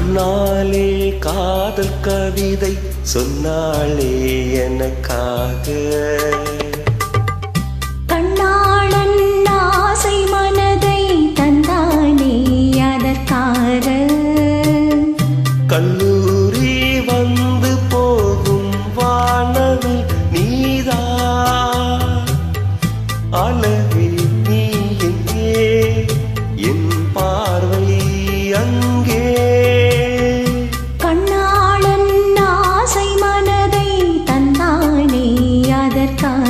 சொன்னாலே காதல் கவிதை சொன்னாலே எனக்காக. அதற்காக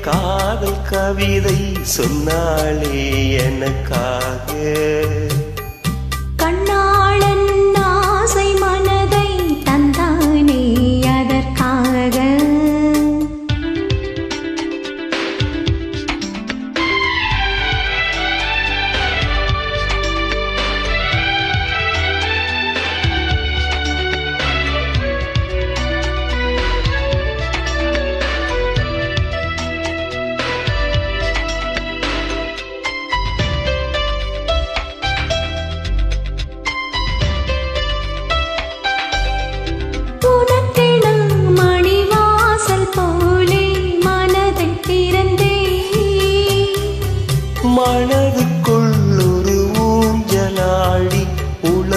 காதல் கவிதை சொன்னாளே எனக்காக.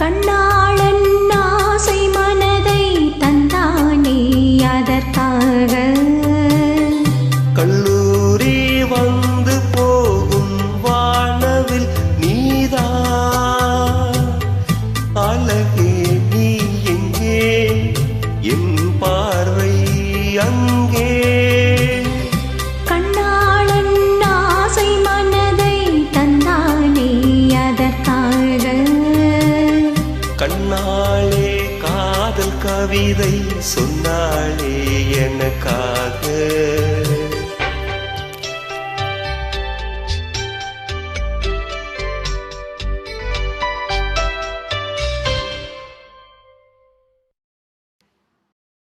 கண்ணாளன் ஆசை மனதை தந்தானே அதற்காக காதல் கவிதை சொன்னாளே எனக்காக